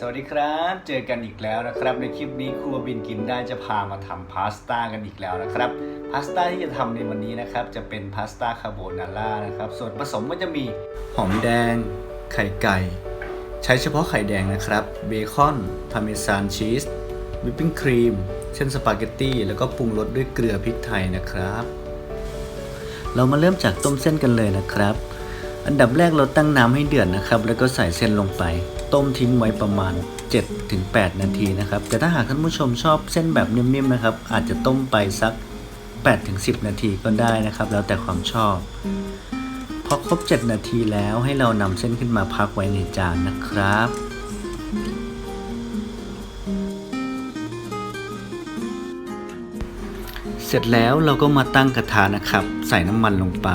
สวัสดีครับ เจอกันอีกแล้วนะครับ ในคลิปนี้ครัวบินกินได้จะพามาทำพาสต้ากันอีกแล้วนะครับพาสต้าที่จะทำในวันนี้นะครับ จะเป็นพาสต้าคาโบนาร่านะครับ ส่วนผสมก็จะมีหอมแดง ไข่ไก่ ใช้เฉพาะไข่แดงนะครับ เบคอนพาเมซานชีสวิปปิ้งครีมเส้นสปาเกตตี้แล้วก็ปรุงรสด้วยเกลือพริกไทยนะครับ เรามาเริ่มจากต้มเส้นกันเลยนะครับ อันดับแรกเราตั้งน้ำให้เดือดนะครับ แล้วก็ใส่เส้นลงไป ต้มทิ้งไว้ประมาณ 7-8 นาทีนะครับ แต่ถ้าหากท่านผู้ชมชอบเส้นแบบนิ่มๆนะครับ อาจจะต้มไปสัก 8-10 นาทีก็ได้นะครับ แล้วแต่ความชอบ พอครบ 7 นาทีแล้วให้เรานำเส้นขึ้นมาพักไว้ในจานนะครับเสร็จแล้วเราก็มาตั้งกระทะนะครับ ใส่น้ำมันลงไป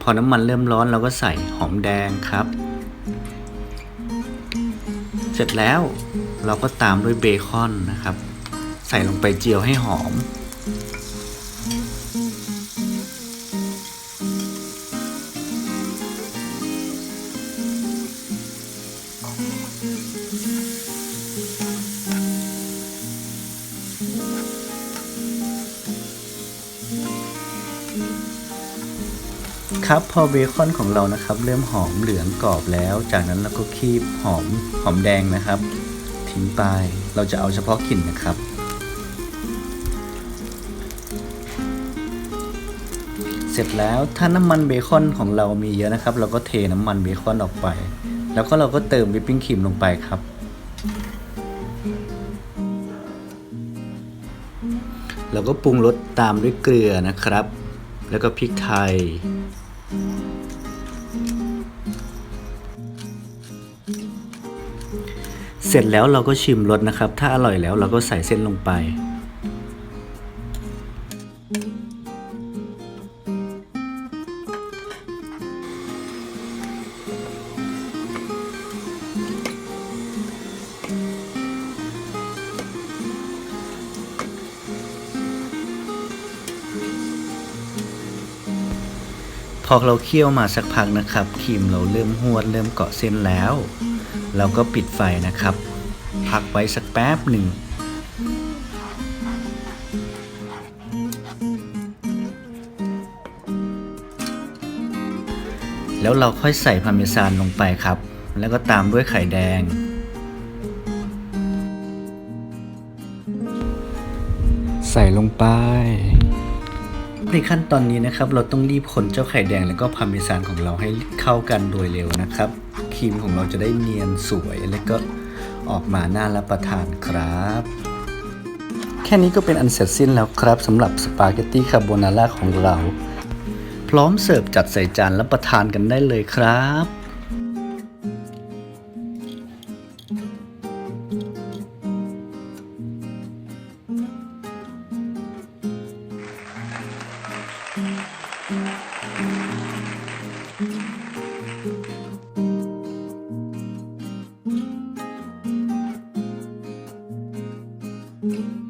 พอน้ำมันเริ่มร้อนเราก็ใส่หอมแดงครับ เสร็จแล้วเราก็ตามด้วยเบคอนนะครับ ใส่ลงไปเจียวให้หอม ครับพอเบคอนของเรานะครับ เริ่มหอมเหลืองกรอบแล้ว จากนั้นเราก็คีบหอมหอมแดงนะครับ ทิ้งไปเราจะเอาเฉพาะกลิ่นนะครับเสร็จแล้วถ้าน้ำมันเบคอนของเรามีเยอะนะครับ เราก็เทน้ำมันเบคอนออกไป แล้วก็เราก็เติมวิปปิ้งครีมลงไปครับ เราก็ปรุงรสตามด้วยเกลือนะครับ แล้วก็พริกไทย เสร็จแล้วเราก็ชิมรสนะครับ ถ้าอร่อยแล้วเราก็ใส่เส้นลงไป พอเราเคี่ยวมาสักพักนะครับครีมเราเริ่มหวดเริ่มเกาะเส้นแล้ว เราก็ปิดไฟนะครับ พักไว้สักแป๊บหนึ่งแล้วเราค่อยใส่พาร์เมซานลงไปครับ แล้วก็ตามด้วยไข่แดง ใส่ลงไป ในขั้นตอนนี้นะครับ เราต้องรีบคนเจ้าไข่แดงแล้วก็พาร์เมซานของเราให้เข้ากันโดยเร็วนะครับครีมของเราจะได้เนียนสวยแล้วก็ออกมาน่ารับประทานครับ แค่นี้ก็เป็นอันเสร็จสิ้นแล้วครับสำหรับสปาเกตตี้คาโบนาร่าของเรา พร้อมเสิร์ฟจัดใส่จานรับประทานกันได้เลยครับ Mm-hmm.